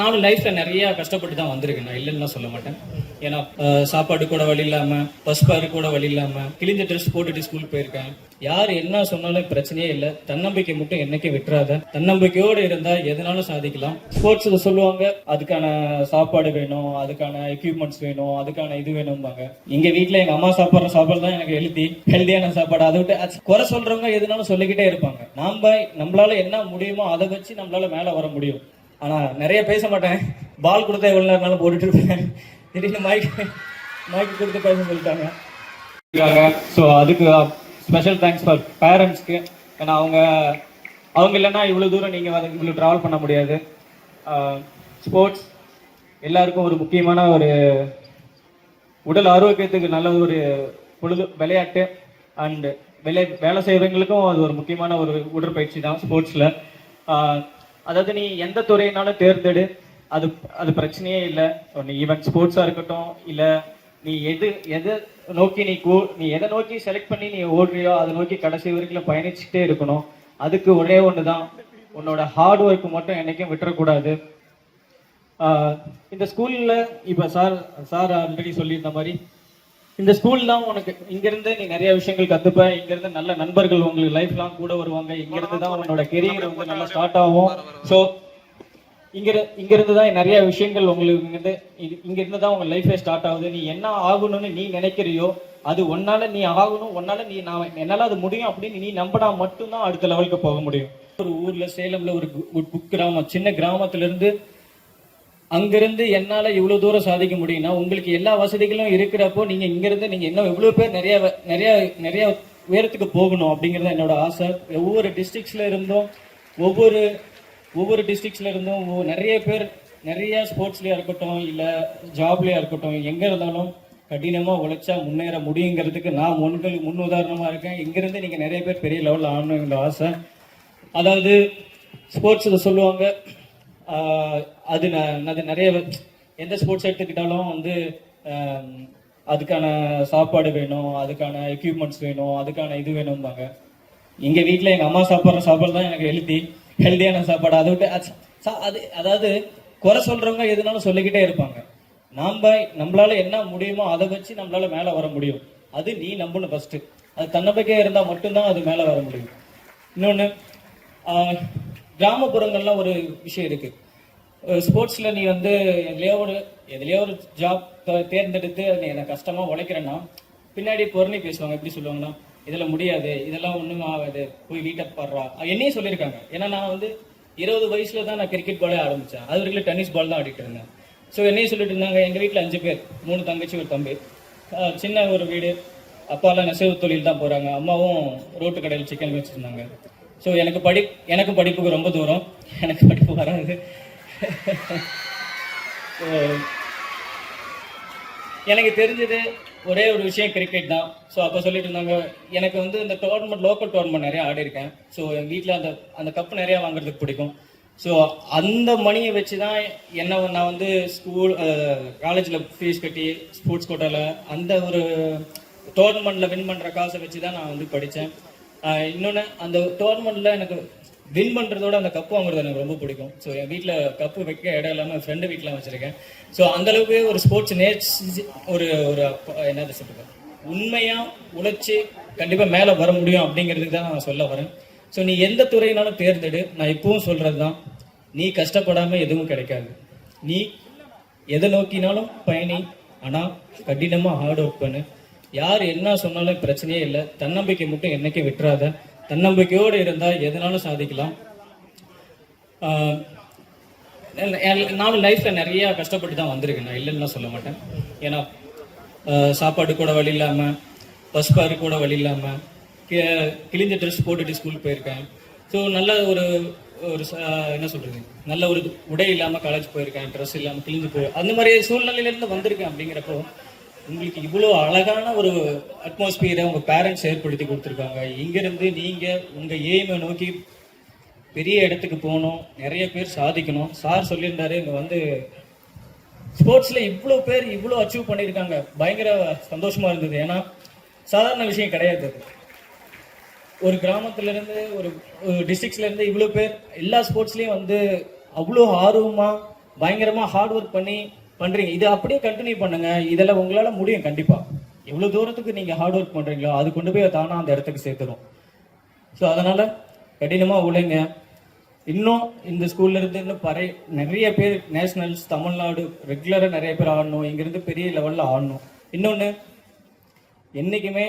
நானும் லைஃப்பில் நிறைய கஷ்டப்பட்டு தான் வந்திருக்கேன். நான் இல்லைன்னு சொல்ல மாட்டேன். ஏன்னா சாப்பாடு கூட வழி இல்லாமல் பஸ் பாரு கூட வழி இல்லாமல் கிழிஞ்ச ட்ரெஸ் போட்டுட்டு ஸ்கூல் போயிருக்கேன். யார் என்ன சொன்னாலும் பிரச்சனையே இல்லை. தன்னம்பிக்கை மட்டும் என்னைக்கு விட்டுறாத. தன்னம்பிக்கையோடு இருந்தால் எதுனாலும் சாதிக்கலாம். ஸ்போர்ட்ஸ் சொல்லுவாங்க அதுக்கான சாப்பாடு வேணும் அதுக்கான எக்யூப்மெண்ட்ஸ் வேணும் அதுக்கான இது வேணும்பாங்க. எங்கள் வீட்டில் எங்கள் அம்மா சாப்பிட்ற சாப்பாடு தான் எனக்கு எழுதி ஹெல்த்தியான சாப்பாடு. அதை விட்டு குறை சொல்கிறவங்க எதுனாலும் சொல்லிக்கிட்டே இருப்பாங்க. நாம் நம்மளால என்ன முடியுமோ அதை வச்சு நம்மளால மேலே வர முடியும். ஆனால் நிறைய பேச மாட்டேன். பால் கொடுத்தா எவ்வளவு நேரம்னாலும் போட்டுட்டு இருப்பேன். திடீர்னு மைக் மைக் கொடுத்து பேச சொல்லிட்டாங்க. ஸோ அதுக்கு ஸ்பெஷல் தேங்க்ஸ் ஃபார் பேரண்ட்ஸ்க்கு ஏன்னா அவங்க அவங்க இல்லைன்னா இவ்வளோ தூரம் நீங்கள் வந்து இவ்வளோ ட்ராவல் பண்ண முடியாது. Uh, ஸ்போர்ட்ஸ் எல்லாருக்கும் ஒரு முக்கியமான ஒரு உடல் ஆரோக்கியத்துக்கு நல்ல ஒரு பொழுது விளையாட்டு அண்டு வேலை வேலை செய்கிறவங்களுக்கும் அது ஒரு முக்கியமான ஒரு உடற்பயிற்சி தான் ஸ்போர்ட்ஸில் அதாவது நீ எந்த துறையினாலும் தேர்ந்தெடு. அது அது பிரச்சனையே இல்லை. நீ ஈவன் ஸ்போர்ட்ஸாக இருக்கட்டும் இல்லை நீ எது எதை நோக்கி நீ கூ நீ எதை நோக்கி செலக்ட் பண்ணி நீ ஓடுறியோ அதை நோக்கி கடைசி வரைக்கும் பயணிச்சுட்டே இருக்கணும். அதுக்கு ஒரே ஒன்று தான் உன்னோட ஹார்ட் ஒர்க் மட்டும் என்னைக்கும் விட்டுறக்கூடாது. இந்த ஸ்கூல்ல இப்ப சார் சார் ஆல்ரெடி சொல்லியிருந்த மாதிரி இந்த ஸ்கூல் தான் உனக்கு இங்க இருந்து நீ நிறைய விஷயங்கள் கத்துப்ப இங்க இருந்து நல்ல நண்பர்கள் உங்களுக்கு லைஃப் லாங் கூட வருவாங்க. இங்க இருந்து தான் உன்னோட கெரியர் வந்து நல்லா ஸ்டார்ட் ஆகும். ஸோ இங்க இரு- இங்க இருந்து தான் நிறைய விஷயங்கள் உங்களுக்கு இங்க இ- இங்க இருந்து தான் உங்க லைஃபே ஸ்டார்ட் ஆகுது. நீ என்ன ஆகணும்னு நீ நினைக்கிறியோ அது ஒன்னால நீ ஆகணும் ஒன்னால நீ நான் என்னால அது முடியும் அப்படின்னு நீ நம்பினா மட்டும்தான் அடுத்த லெவலுக்கு போக முடியும். ஒரு ஊர்ல சேலம்ல ஒரு கு- குக் கிராமம் சின்ன கிராமத்துல இருந்து அங்கிருந்து என்னால இவ்வளவு தூரம் சாதிக்க முடியும்னா உங்களுக்கு எல்லா வசதிகளும் இருக்கிறப்போ நீங்க இங்கிருந்து நீங்கள் நீங்க இன்னும் எவ்வளவு பேர் நிறைய நிறைய நிறைய உயரத்துக்கு போகணும் அப்படிங்கறது என்னோட ஆசை. ஒவ்வொரு டிஸ்ட்ரிக்ட்ஸ்ல இருந்தும் ஒவ்வொரு ஒவ்வொரு டிஸ்ட்ரிக்ட்ஸ்ல இருந்தும் நிறைய பேர் நிறைய ஸ்போர்ட்ஸ்லயா இருக்கட்டும் இல்ல ஜாப்லயா இருக்கட்டும் எங்க இருந்தாலும் கடினமா உழைச்சா முன்னேற முடியுங்கிறதுக்கு நான் முன்கள் முன் உதாரணமா இருக்கேன். இங்கிருந்து நீங்க நிறைய பேர் பெரிய லெவலில் ஆகணுங்கிற ஆசை. அதாவது ஸ்போர்ட்ஸ் சொல்லுவாங்க அது ந- அது நிறைய எந்த ஸ்போர்ட்ஸ் எடுத்துக்கிட்டாலும் வந்து அதுக்கான சாப்பாடு வேணும் அதுக்கான எக்யூப்மெண்ட்ஸ் வேணும் அதுக்கான இது வேணும்பாங்க. எங்கள் வீட்டில் எங்கள் அம்மா சாப்பிட்ற சாப்பாடு தான் எனக்கு ஹெல்த்தி ஹெல்த்தியான சாப்பாடு. அதை விட்டு அது சா- அது அதாவது குறை சொல்கிறவங்க எதுனாலும் சொல்லிக்கிட்டே இருப்பாங்க. நாம் நம்மளால என்ன முடியுமோ அதை வச்சு நம்மளால மேலே வர முடியும். அது நீ நம்பணும் ஃபஸ்ட்டு அது தன்னம்பிக்கையாக இருந்தால் மட்டும்தான் அது மேலே வர முடியும். இன்னொன்று கிராமப்புறங்கள்லாம் ஒரு விஷயம் இருக்குது ஸ்போர்ட்ஸில் நீ வந்து எதுலேயோ ஒரு எதுலேயோ ஒரு ஜாப் தேர்ந்தெடுத்து நீ என்னை கஷ்டமாக உழைக்கிறேன்னா பின்னாடி பொருளை பேசுவாங்க. எப்படி சொல்லுவாங்கன்னா இதில் முடியாது. இதெல்லாம் ஒன்றும் ஆகாது. போய் வீட்டை பாடுறா என்னையும் சொல்லியிருக்காங்க. ஏன்னா நான் வந்து இருபது வயசுல தான் நான் கிரிக்கெட் பாலே ஆரம்பித்தேன் அது வரைக்கும் டென்னிஸ் பால் தான் ஆடிட்டு இருந்தேன். ஸோ என்னையும் சொல்லிட்டு இருந்தாங்க எங்கள் வீட்டில் அஞ்சு பேர் மூணு தங்கச்சி ஒரு தம்பி. சின்ன ஒரு வீடு. அப்பாலாம் நெசவு தொழில் தான் போகிறாங்க அம்மாவும் ரோட்டு கடையில் சிக்கன் வச்சுருந்தாங்க. ஸோ எனக்கு படி எனக்கு படிப்புக்கு ரொம்ப தூரம். எனக்கு படிப்பு வராது. எனக்கு தெரிஞ்சது ஒரே ஒரு விஷயம் கிரிக்கெட் தான். ஸோ அப்போ சொல்லிட்டு இருந்தாங்க எனக்கு வந்து இந்த டோர்னமெண்ட் லோக்கல் டோர்னமெண்ட் நிறைய ஆடி இருக்கேன். ஸோ எங்கள் வீட்டில் அந்த அந்த கப் நிறைய வாங்குறதுக்கு பிடிக்கும். ஸோ அந்த மணியை வச்சு தான் என்ன நான் வந்து ஸ்கூல் காலேஜில் ஃபீஸ் கட்டி ஸ்போர்ட்ஸ் கோட்டாவில் அந்த ஒரு டோர்னமெண்ட்டில் வின் பண்ணுற காசை வச்சு தான் நான் வந்து படித்தேன் இன்னொன்று அந்த டோர்னமெண்ட்டில் எனக்கு வின் பண்ணுறதோட அந்த கப்பு வாங்குறது எனக்கு ரொம்ப பிடிக்கும். ஸோ என் வீட்டில் கப்பு வைக்க இடம் இல்லாமல் ஃப்ரெண்டு வீட்டில் வச்சுருக்கேன். ஸோ அந்தளவுக்கு ஒரு ஸ்போர்ட்ஸ் நேர்ச்சி ஒரு ஒரு என்னது சொல்லுங்கள் உண்மையாக உழைச்சி கண்டிப்பாக மேலே வர முடியும் அப்படிங்கிறதுக்கு தான் நான் சொல்ல வரேன். ஸோ நீ எந்த துறையினாலும் தேர்ந்தெடு நான் இப்பவும் சொல்கிறது தான் நீ கஷ்டப்படாமல் எதுவும் கிடைக்காது. நீ எதை நோக்கினாலும் பயணி. ஆனால் கடினமாக ஹார்ட் ஒர்க் பண்ணு. யார் என்ன சொன்னாலும் பிரச்சனையே இல்லை. தன்னம்பிக்கை மட்டும் என்னைக்கும் விட்டுறாத. தன்னம்பிக்கையோடு இருந்தால் எதனாலும் சாதிக்கலாம். நானும் லைஃப்பில் நிறைய கஷ்டப்பட்டு தான் வந்திருக்கேன். நான் இல்லைன்னு சொல்ல மாட்டேன். ஏன்னா சாப்பாடு கூட வழி இல்லாமல் பஸ் பாரு கூட வழி இல்லாமல் கிழிஞ்ச ட்ரெஸ் போட்டுட்டு ஸ்கூல் போயிருக்கேன். ஸோ நல்ல ஒரு ஒரு என்ன சொல்கிறது நல்ல ஒரு உடை இல்லாமல் காலேஜ் போயிருக்கேன் ட்ரெஸ் இல்லாமல் கிழிஞ்சு போய் அந்த மாதிரி சூழ்நிலையிலேருந்து வந்திருக்கேன் அப்படிங்கிறப்போ உங்களுக்கு இவ்வளோ அழகான ஒரு அட்மாஸ்பியரை உங்கள் பேரண்ட்ஸ் ஏற்படுத்தி கொடுத்துருக்காங்க. இங்கேருந்து நீங்கள் உங்கள் எய்மை நோக்கி பெரிய இடத்துக்கு போகணும் நிறைய பேர் சாதிக்கணும். சார் சொல்லியிருந்தாரு இங்கே வந்து ஸ்போர்ட்ஸில் இவ்வளோ பேர் இவ்வளோ அச்சீவ் பண்ணியிருக்காங்க. பயங்கர சந்தோஷமாக இருந்தது. ஏன்னா சாதாரண விஷயம் கிடையாது ஒரு கிராமத்துலேருந்து ஒரு டிஸ்ட்ரிக்ஸ்லேருந்து இவ்வளோ பேர் எல்லா ஸ்போர்ட்ஸ்லேயும் வந்து அவ்வளோ ஆர்வமாக பயங்கரமாக ஹார்ட் ஒர்க் பண்ணி பண்றீங்க. இது அப்படியே கண்டினியூ பண்ணுங்க. இதெல்லாம் உங்களால முடியும் கண்டிப்பா. எவ்வளவு தூரத்துக்கு நீங்க ஹார்ட் ஒர்க் பண்றீங்களோ அது கொண்டு போய் தானா அந்த இடத்துக்கு சேர்த்துடும் ஸோ அதனால கடினமா உழைங்க. இன்னும் இந்த ஸ்கூல்ல இருந்து இன்னும் பறை நிறைய பேர் நேஷனல்ஸ் தமிழ்நாடு ரெகுலரா நிறைய பேர் ஆடணும். இங்கிருந்து பெரிய லெவல்ல ஆடணும். இன்னொன்று என்னைக்குமே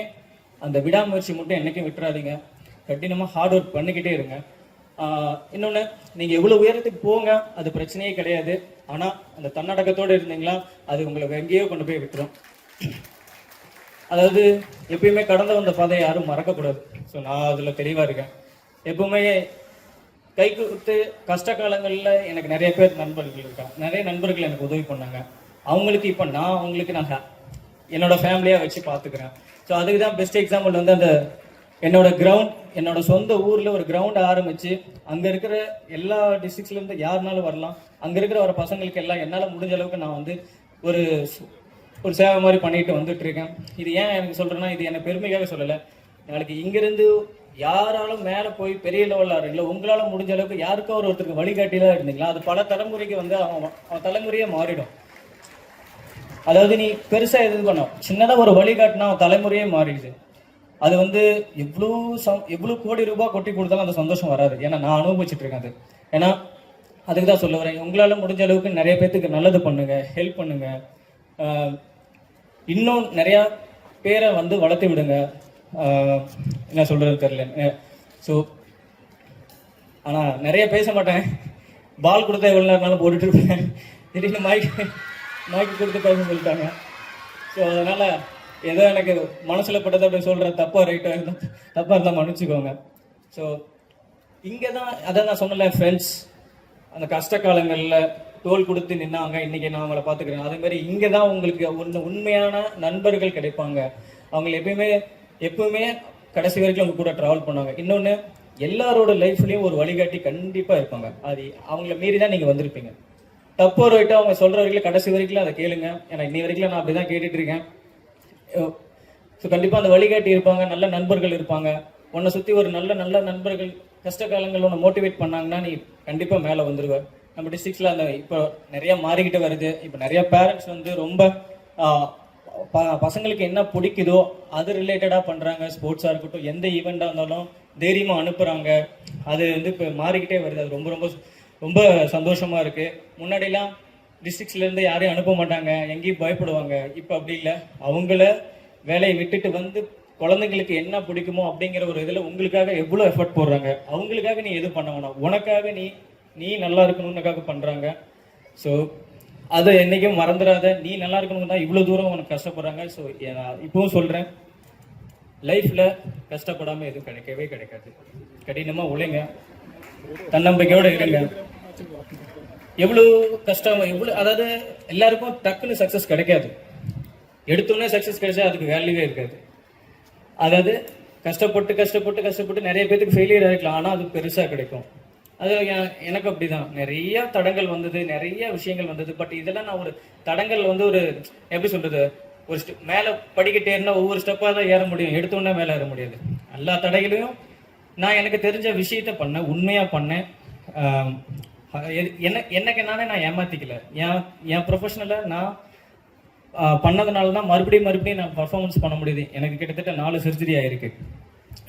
அந்த விடாமுயற்சி மட்டும் என்னைக்கும் விட்டுறாதீங்க. கடினமா ஹார்ட் ஒர்க் பண்ணிக்கிட்டே இருங்க. இன்னொன்று நீங்கள் எவ்வளோ உயரத்துக்கு போங்க அது பிரச்சனையே கிடையாது. ஆனால் அந்த தன்னடக்கத்தோடு இருந்தீங்களா அது உங்களுக்கு எங்கேயோ கொண்டு போய் விட்டுரும். அதாவது எப்பயுமே கடந்து வந்த பாதையை யாரும் மறக்கக்கூடாது. ஸோ நான் அதில் தெளிவாக இருக்கேன். எப்பவுமே கை கொடுத்து கஷ்ட காலங்களில் எனக்கு நிறைய பேர் நண்பர்கள் இருக்காங்க. நிறைய நண்பர்கள் எனக்கு உதவி பண்ணாங்க. அவங்களுக்கு இப்போ நான் அவங்களுக்கு நான் என்னோட ஃபேமிலியாக வச்சு பார்த்துக்கிறேன். ஸோ அதுக்கு தான் பெஸ்ட் எக்ஸாம்பிள் வந்து அந்த என்னோட கிரவுண்ட் என்னோட சொந்த ஊர்ல ஒரு கிரவுண்ட் ஆரம்பிச்சு அங்க இருக்கிற எல்லா டிஸ்ட்ரிக்ஸ்லேருந்து யாருனாலும் வரலாம். அங்க இருக்கிற வர பசங்களுக்கு எல்லாம் என்னால முடிஞ்ச அளவுக்கு நான் வந்து ஒரு ஒரு சேவை மாதிரி பண்ணிட்டு வந்துட்டு இருக்கேன். இது ஏன் எனக்கு சொல்றேன்னா இது என்ன பெருமைக்காக சொல்லல. நாளைக்கு இங்கிருந்து யாராலும் மேல போய் பெரிய லெவலில் இருக்கீங்களா உங்களால முடிஞ்ச அளவுக்கு யாருக்கோ ஒரு ஒருத்தருக்கு வழிகாட்டிலாம் இருந்தீங்களா? அது பல தலைமுறைக்கு வந்து அவன் அவன் தலைமுறையே மாறிடும். அதாவது நீ பெருசா எது பண்ண சின்னதா ஒரு வழிகாட்டினா அவன் தலைமுறையே மாறிடுது. அது வந்து எவ்வளோ சம் எவ்வளோ கோடி ரூபாய் கொட்டி கொடுத்தாலும் அந்த சந்தோஷம் வராது. ஏன்னா நான் அனுபவிச்சுட்டு இருக்கேன் அது. ஏன்னா அதுக்கு தான் சொல்ல வரேன். உங்களால் முடிஞ்ச அளவுக்கு நிறைய பேர்த்துக்கு நல்லது பண்ணுங்கள் ஹெல்ப் பண்ணுங்கள் இன்னும் நிறையா பேரை வந்து வளர்த்து விடுங்க. என்ன சொல்கிறது தெரியல. ஸோ ஆனால் நிறைய பேச மாட்டேன். பால் கொடுத்தா எவ்வளோ நேரம்னாலும் போட்டுட்டு இருப்பேன். திடீர்னு மைக் மைக் கொடுத்து பேச சொல்லிட்டாங்க. ஸோ அதனால் ஏதோ எனக்கு மனசில் பட்டதை அப்படி சொல்கிற தப்பாக ரைட்டாக இருந்தால் தப்பாக இருந்தால் மன்னிச்சுக்கோங்க. ஸோ இங்கே தான் அதை நான் சொன்னல ஃப்ரெண்ட்ஸ் அந்த கஷ்ட காலங்களில் தோல் கொடுத்து நின்னாங்க. இன்றைக்கி நான் அவங்கள பார்த்துக்கிறேன். அதே மாதிரி இங்கே தான் உங்களுக்கு உண்மை உண்மையான நண்பர்கள் கிடைப்பாங்க. அவங்க எப்பயுமே எப்பவுமே கடைசி வரைக்கும் அவங்க கூட ட்ராவல் பண்ணாங்க. இன்னொன்று எல்லாரோட லைஃப்லேயும் ஒரு வழிகாட்டி கண்டிப்பாக இருப்பாங்க. அது அவங்கள மீறி தான் நீங்கள் வந்திருப்பீங்க. தப்போ ரைட்டோ அவங்க சொல்கிற வரைக்கும் கடைசி வரைக்கும் அதை கேளுங்க. ஏன்னா இன்னி வரைக்கும் நான் அப்படிதான் கேட்டுட்டு இருக்கேன். ஸோ கண்டிப்பாக அந்த வழிகாட்டி இருப்பாங்க நல்ல நண்பர்கள் இருப்பாங்க. உன்னை சுற்றி ஒரு நல்ல நல்ல நண்பர்கள் கஷ்ட காலங்கள் உன்னை மோட்டிவேட் பண்ணாங்கன்னா நீ கண்டிப்பாக மேலே வந்துடுவ நம்ம டிஸ்ட்ரிக்ஸில் அந்த இப்போ நிறையா மாறிக்கிட்டு வருது. இப்போ நிறையா பேரண்ட்ஸ் வந்து ரொம்ப ப- பசங்களுக்கு என்ன பிடிக்குதோ அது ரிலேட்டடாக பண்ணுறாங்க ஸ்போர்ட்ஸாக இருக்கட்டும் எந்த ஈவெண்ட்டாக இருந்தாலும் தைரியமாக அனுப்புகிறாங்க அது வந்து இப்போ மாறிக்கிட்டே வருது. அது ரொம்ப ரொம்ப ரொம்ப சந்தோஷமாக இருக்குது முன்னாடிலாம் டிஸ்ட்ரிக்ஸ்லேருந்து யாரையும் அனுப்ப மாட்டாங்க. எங்கேயும் பயப்படுவாங்க. இப்போ அப்படி இல்லை. அவங்கள வேலையை விட்டுட்டு வந்து குழந்தைங்களுக்கு என்ன பிடிக்குமோ அப்படிங்கிற ஒரு இதில் உங்களுக்காக எவ்வளோ எஃபர்ட் போடுறாங்க? அவங்களுக்காக நீ எதுவும் பண்ண வேணாம்? உனக்காக நீ நீ நல்லா இருக்கணும்னுக்காக பண்ணுறாங்க ஸோ அதை என்றைக்கும் மறந்துடாத. நீ நல்லா இருக்கணும்னு தான் இவ்வளோ தூரம் உனக்கு கஷ்டப்படுறாங்க. ஸோ இப்பவும் சொல்கிறேன் லைஃப்பில் கஷ்டப்படாமல் எதுவும் கிடைக்கவே கிடைக்காது. கடினமாக உழைங்க. தன்னம்பிக்கையோடு இருங்க. எவ்வளோ கஷ்டம் எவ்வளோ அதாவது எல்லாருக்கும் டக்குன்னு சக்ஸஸ் கிடைக்காது. எடுத்தோடனே சக்ஸஸ் கிடைச்சா அதுக்கு வேல்யூவே இருக்காது. அதாவது கஷ்டப்பட்டு கஷ்டப்பட்டு கஷ்டப்பட்டு நிறைய பேத்துக்கு ஃபெயிலியர் ஆகிக்கலாம் ஆனால் அது பெருசாக கிடைக்கும். அது எனக்கு எனக்கு அப்படிதான். நிறைய தடங்கள் வந்தது நிறைய விஷயங்கள் வந்தது. பட் இதெல்லாம் நான் ஒரு தடங்கள் வந்து ஒரு எப்படி சொல்றது? ஒரு ஸ்டெப் மேலே படிக்கிட்டே இருந்தால் ஒவ்வொரு ஸ்டெப்பாக தான் ஏற முடியும். எடுத்தோடனே மேலே ஏற முடியாது. எல்லா தடைகளையும் நான் எனக்கு தெரிஞ்ச விஷயத்த பண்ணேன் உண்மையாக பண்ணேன் என்ன எனக்கு நானே நான் ஏமாத்திக்கல. என் என் ப்ரொஃபஷனலாக நான் பண்ணதுனால தான் மறுபடியும் மறுபடியும் நான் பர்ஃபார்மன்ஸ் பண்ண முடியுது. எனக்கு கிட்டத்தட்ட நாலு சர்ஜரி ஆகிருக்கு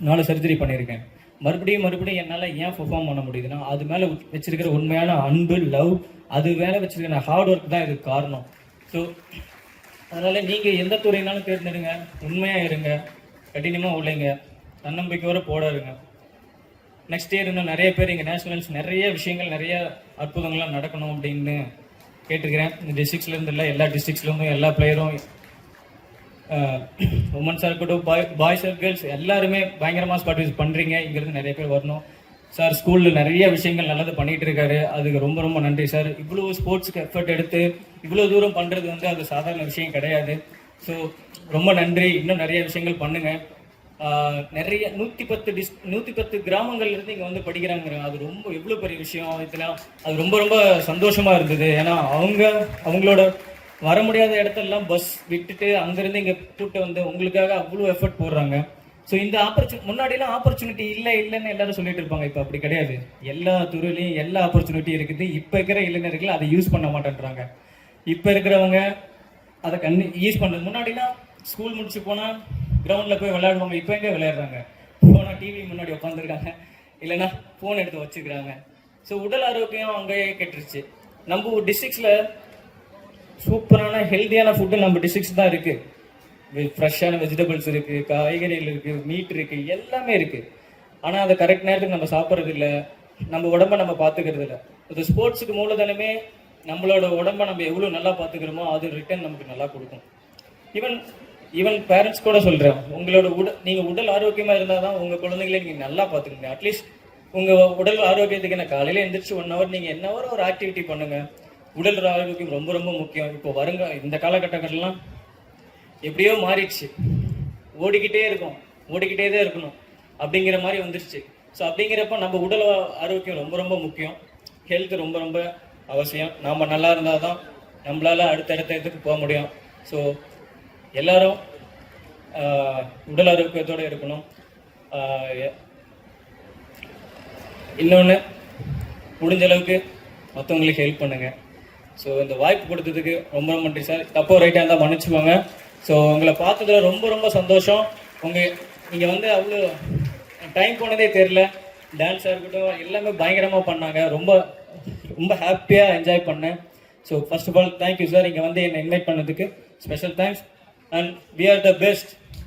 நாலு சர்ஜரி பண்ணியிருக்கேன் மறுபடியும் மறுபடியும் என்னால் ஏன் பெர்ஃபார்ம் பண்ண முடியுதுன்னா அது மேலே வச்சிருக்கிற உண்மையான அன்பு லவ் அது மேலே வச்சிருக்கிற ஹார்ட் ஒர்க் தான் இதுக்கு காரணம். ஸோ அதனால் நீங்கள் எந்த துறையினாலும் தேர்ந்தெடுங்க. உண்மையாக இருங்க. கடினமாக உழைங்க. தன்னம்பிக்கையோடு போட இருங்க நெக்ஸ்ட் இயர் இன்னும் நிறைய பேர் இங்கே நேஷனல்ஸ் நிறைய விஷயங்கள் நிறைய அற்புதங்கள்லாம் நடக்கணும் அப்படின்னு கேட்டிருக்கிறேன். இந்த டிஸ்ட்ரிக்ஸ்லேருந்து இல்லை எல்லா டிஸ்ட்ரிக்ஸ்லேருந்தும் எல்லா பிளேயரும் உமன்ஸாக இருக்கட்டும் பாய் பாய்ஸ் கேர்ள்ஸ் எல்லாருமே பயங்கரமாக பார்ட்டிசிபேட் பண்ணுறீங்க இங்கேருந்து நிறைய பேர் வரணும். சார் ஸ்கூலில் நிறைய விஷயங்கள் நல்லது பண்ணிகிட்டு இருக்காரு. அதுக்கு ரொம்ப ரொம்ப நன்றி சார் இவ்வளோ ஸ்போர்ட்ஸ்க்கு எஃபர்ட் எடுத்து இவ்வளோ தூரம் பண்ணுறது வந்து அது சாதாரண விஷயம் கிடையாது. ஸோ ரொம்ப நன்றி. இன்னும் நிறைய விஷயங்கள் பண்ணுங்கள் நிறைய நூற்றி பத்து டிஸ் நூற்றி பத்து கிராமங்கள்ல இருந்து இங்கே வந்து படிக்கிறாங்க அது ரொம்ப எவ்வளோ பெரிய விஷயம் இதெல்லாம். அது ரொம்ப ரொம்ப சந்தோஷமா இருந்தது. ஏன்னா அவங்க அவங்களோட வர முடியாத இடத்தெல்லாம் பஸ் விட்டுட்டு அங்கேருந்து இங்கே கூப்பிட்டு வந்து உங்களுக்காக அவ்வளோ எஃபர்ட் போடுறாங்க. ஸோ இந்த ஆப்பர்ச்சுனிட்டி முன்னாடிலாம் ஆப்பர்ச்சுனிட்டி இல்லை இல்லைன்னு எல்லாரும் சொல்லிட்டு இருப்பாங்க. இப்போ அப்படி கிடையாது. எல்லா துறையிலையும் எல்லா ஆப்பர்ச்சுனிட்டி இருக்குது. இப்போ இருக்கிற இளைஞர்கள் அதை யூஸ் பண்ண மாட்டேன்றாங்க. இப்போ இருக்கிறவங்க அதை கண்ணு யூஸ் பண்ணுறது முன்னாடிலாம் ஸ்கூல் முடிச்சு போனால் கிரவுண்டில் போய் விளையாடுவாங்க. இப்போ எங்கே விளையாடுறாங்க? போனால் டிவி முன்னாடி உட்காந்துருக்காங்க இல்லைன்னா ஃபோன் எடுத்து வச்சுக்கிறாங்க. ஸோ உடல் ஆரோக்கியம் அங்கேயே கெட்டுருச்சு. நம்ம டிஸ்ட்ரிக்ஸில் சூப்பரான ஹெல்த்தியான ஃபுட்டு நம்ம டிஸ்ட்ரிக்ஸ் தான் இருக்குது ஃப்ரெஷ்ஷான வெஜிடபிள்ஸ் இருக்குது காய்கறிகள் இருக்குது மீட் இருக்குது எல்லாமே இருக்குது ஆனால் அதை கரெக்ட் நேரத்துக்கு நம்ம சாப்பிட்றது இல்லை. நம்ம உடம்ப நம்ம பார்த்துக்கிறது இல்லை. இந்த ஸ்போர்ட்ஸுக்கு மூலதனமே நம்மளோட உடம்ப நம்ம எவ்வளோ நல்லா பார்த்துக்கிறோமோ அது ரிட்டர்ன் நமக்கு நல்லா கொடுக்கும். ஈவன் ஈவன் பேரண்ட்ஸ் கூட சொல்கிறேன் உங்களோட உடல் நீங்கள் உடல் ஆரோக்கியமாக இருந்தால் தான் உங்கள் குழந்தைகளை நீங்கள் நல்லா பார்த்துக்கங்க. அட்லீஸ்ட் உங்கள் உடல் ஆரோக்கியத்துக்கு என்ன காலையில் எழுந்திரிச்சு ஒன் ஹவர் நீங்கள் என்ன ஒரு ஆக்டிவிட்டி பண்ணுங்கள் உடல் ஆரோக்கியம் ரொம்ப ரொம்ப முக்கியம். இப்போ வருங்க இந்த காலகட்டங்கள்லாம் எப்படியோ மாறிடுச்சு. ஓடிக்கிட்டே இருக்கும் ஓடிக்கிட்டே தான் இருக்கணும் அப்படிங்கிற மாதிரி வந்துருச்சு. ஸோ அப்படிங்கிறப்ப நம்ம உடல் ஆரோக்கியம் ரொம்ப ரொம்ப முக்கியம். ஹெல்த் ரொம்ப ரொம்ப அவசியம். நாம் நல்லா இருந்தால் தான் நம்மளால அடுத்தடுத்த இதுக்கு போக முடியும். ஸோ எல்லாரும் உடல் ஆரோக்கியத்தோடு இருக்கணும். இன்னொன்று முடிஞ்ச அளவுக்கு மற்றவங்களுக்கு ஹெல்ப் பண்ணுங்கள் ஸோ இந்த வாய்ப்பு கொடுத்ததுக்கு ரொம்ப ரொம்ப நன்றி சார் தப்போ ரைட்டாக இருந்தால் மன்னிச்சுக்கோங்க. ஸோ உங்களை பார்த்ததுல ரொம்ப ரொம்ப சந்தோஷம். உங்கள் நீங்கள் வந்து அவ்வளோ டைம் போனதே தெரில டான்ஸாக இருக்கட்டும் எல்லாமே பயங்கரமாக பண்ணாங்க. ரொம்ப ரொம்ப ஹாப்பியாக என்ஜாய் பண்ணேன். So first of all thank you sir இங்கே வந்து என்னை இன்வைட் பண்ணதுக்கு special thanks and we are the best